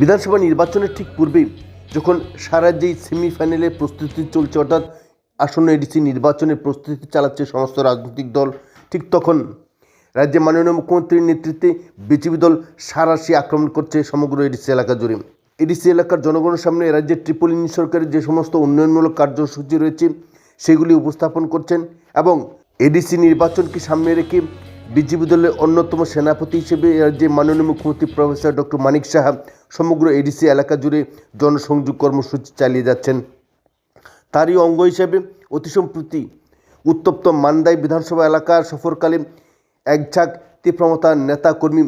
বিধানসভা নির্বাচনের ঠিক পূর্বেই যখন সারা যেই সেমিফাইনালের প্রস্তুতি চলছে, অর্থাৎ আসন্ন এডিসি নির্বাচনের প্রস্তুতি চালাচ্ছে সমস্ত রাজনৈতিক দল, ঠিক তখন রাজ্যে মাননীয় মুখ্যমন্ত্রীর নেতৃত্বে বিজেপি দল সারাশি আক্রমণ করছে সমগ্র এডিসি এলাকা জুড়ে। এডিসি এলাকার জনগণের সামনে রাজ্যের ট্রিপল ইঞ্জিন সরকারের যে সমস্ত উন্নয়নমূলক কার্যসূচি রয়েছে, সেগুলি উপস্থাপন করছেন এবং এডিসি নির্বাচনকে সামনে রেখে বিজেপি দলের অন্যতম সেনাপতি হিসেবে রাজ্যের মাননীয় মুখ্যমন্ত্রী প্রফেসর ডক্টর মানিক সাহা সমগ্র এডিসি এলাকা জুড়ে জনসংযোগ কর্মসূচি চালিয়ে যাচ্ছেন। তারই অঙ্গ হিসেবে অতি সম্প্রতি উত্তপ্ত মান্দাই বিধানসভা এলাকার সফরকালে এক ঝাঁক তীব্রমতার নেতাকর্মী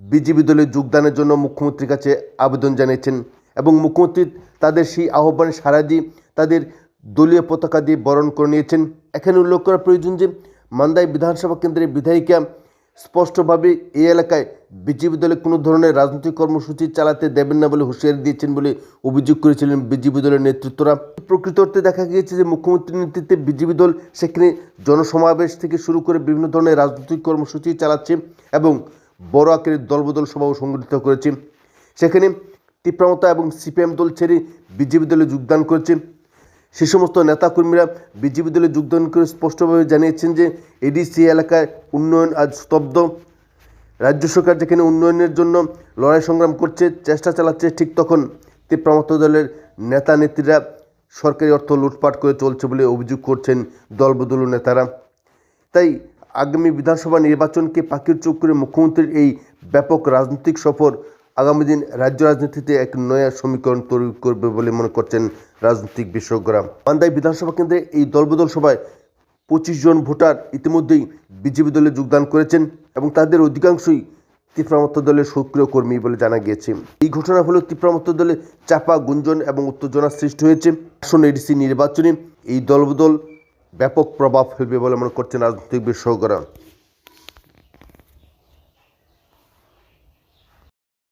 বিজেপি দলে যোগদানের জন্য মুখ্যমন্ত্রীর কাছে আবেদন জানিয়েছেন এবং মুখ্যমন্ত্রী তাদের সেই আহ্বানে সাড়া দিয়ে তাদের দলীয় পতাকা দিয়ে বরণ করে নিয়েছেন। এখানে উল্লেখ করা প্রয়োজন যে মান্দাই বিধানসভা কেন্দ্রের বিধায়িকা স্পষ্টভাবে এই এলাকায় বিজেপি দলে কোনো ধরনের রাজনৈতিক কর্মসূচি চালাতে দেবেন না বলে হুঁশিয়ারি দিয়েছেন বলে অভিযোগ করেছিলেন বিজেপি দলের নেতৃত্বরা। প্রকৃত অর্থে দেখা গিয়েছে যে মুখ্যমন্ত্রীর নেতৃত্বে বিজেপি দল সেখানে জনসমাবেশ থেকে শুরু করে বিভিন্ন ধরনের রাজনৈতিক কর্মসূচি চালাচ্ছে এবং বড় আকারের দলবদল সভাও সংগঠিত করেছে। সেখানে তীব্রমতা এবং সিপিএম দল ছেড়ে বিজেপি দলে যোগদান করেছে। সে সমস্ত নেতাকর্মীরা বিজেপি দলে যোগদান করে স্পষ্টভাবে জানিয়েছেন যে এডিসি এলাকায় উন্নয়ন আজ স্তব্ধ। রাজ্য সরকার যেখানে উন্নয়নের জন্য লড়াই সংগ্রাম করছে, চেষ্টা চালাচ্ছে, ঠিক তখন তীব্রমত দলের নেতা নেত্রীরা সরকারি অর্থ লুটপাট করে চলছে বলে অভিযোগ করছেন দলবদল নেতারা। তাই আগামী বিধানসভা নির্বাচনকে পাখির চোখ করে মুখ্যমন্ত্রীর এই ব্যাপক রাজনৈতিক সফর আগামী দিন রাজ্য রাজনীতিতে এক নয়া সমীকরণ তৈরি করবে বলে মনে করছেন রাজনৈতিক বিশেষজ্ঞরা। মান্দাই বিধানসভা কেন্দ্রে এই দলবদল সভায় পঁচিশ জন ভোটার ইতিমধ্যেই বিজেপি দলে যোগদান করেছেন এবং তাদের অধিকাংশই তীব্রামত্ত দলের সক্রিয় কর্মী বলে জানা গিয়েছে। এই ঘটনা হলো তীব্রামত্ত দলে চাপা, গুঞ্জন এবং উত্তেজনার সৃষ্টি হয়েছে। আসন্ন এডিসি নির্বাচনে এই দলবদল ব্যাপক প্রভাব ফেলবে বলে মনে করছেন রাজনৈতিক বিশেষজ্ঞরা।